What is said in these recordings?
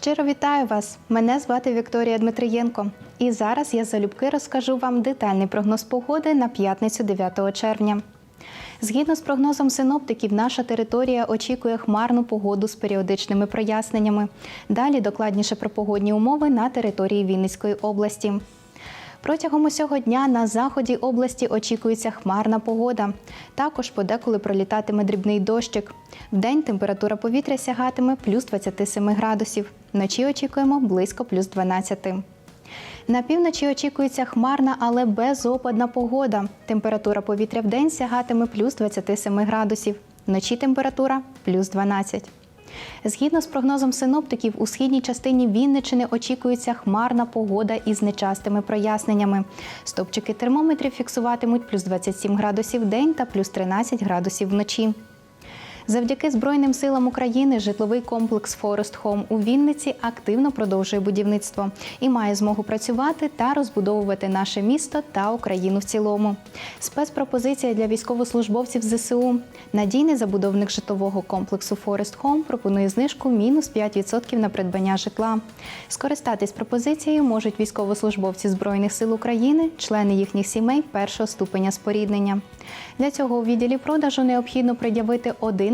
Щиро вітаю вас! Мене звати Вікторія Дмитрієнко. І зараз я залюбки розкажу вам детальний прогноз погоди на п'ятницю 9 червня. Згідно з прогнозом синоптиків, наша територія очікує хмарну погоду з періодичними проясненнями. Далі докладніше про погодні умови на території Вінницької області. Протягом усього дня на заході області очікується хмарна погода. Також подеколи пролітатиме дрібний дощик. Вдень температура повітря сягатиме плюс 27 градусів. Вночі очікуємо близько плюс 12. На півночі очікується хмарна, але безопадна погода. Температура повітря в день сягатиме плюс 27 градусів. Вночі температура плюс 12. Згідно з прогнозом синоптиків, у східній частині Вінничини очікується хмарна погода із нечастими проясненнями. Стопчики термометрів фіксуватимуть плюс 27 градусів в день та плюс 13 градусів вночі. Завдяки Збройним силам України житловий комплекс Forest Home у Вінниці активно продовжує будівництво і має змогу працювати та розбудовувати наше місто та Україну в цілому. Спецпропозиція для військовослужбовців ЗСУ. Надійний забудовник житлового комплексу Forest Home пропонує знижку мінус 5% на придбання житла. Скористатись пропозицією можуть військовослужбовці Збройних сил України, члени їхніх сімей першого ступеня споріднення. Для цього у відділі продажу необхідно пред'явити один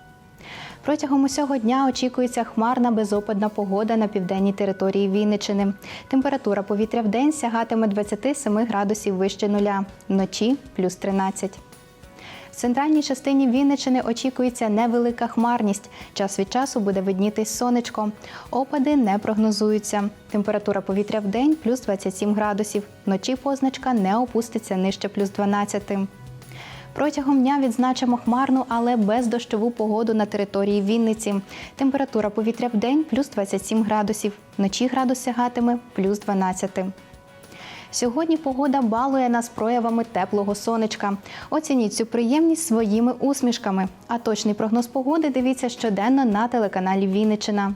Протягом усього дня очікується хмарна безопадна погода на південній території Вінничини. Температура повітря в день сягатиме 27 градусів вище нуля, вночі плюс 13. В центральній частині Вінничини очікується невелика хмарність. Час від часу буде виднітись сонечко. Опади не прогнозуються. Температура повітря в день плюс 27 градусів. Вночі позначка не опуститься нижче плюс 12. Протягом дня відзначимо хмарну, але бездощову погоду на території Вінниці. Температура повітря в день плюс 27 градусів. Вночі градус сягатиме плюс 12. Сьогодні погода балує нас проявами теплого сонечка. Оцініть цю приємність своїми усмішками. А точний прогноз погоди дивіться щоденно на телеканалі Вінничина.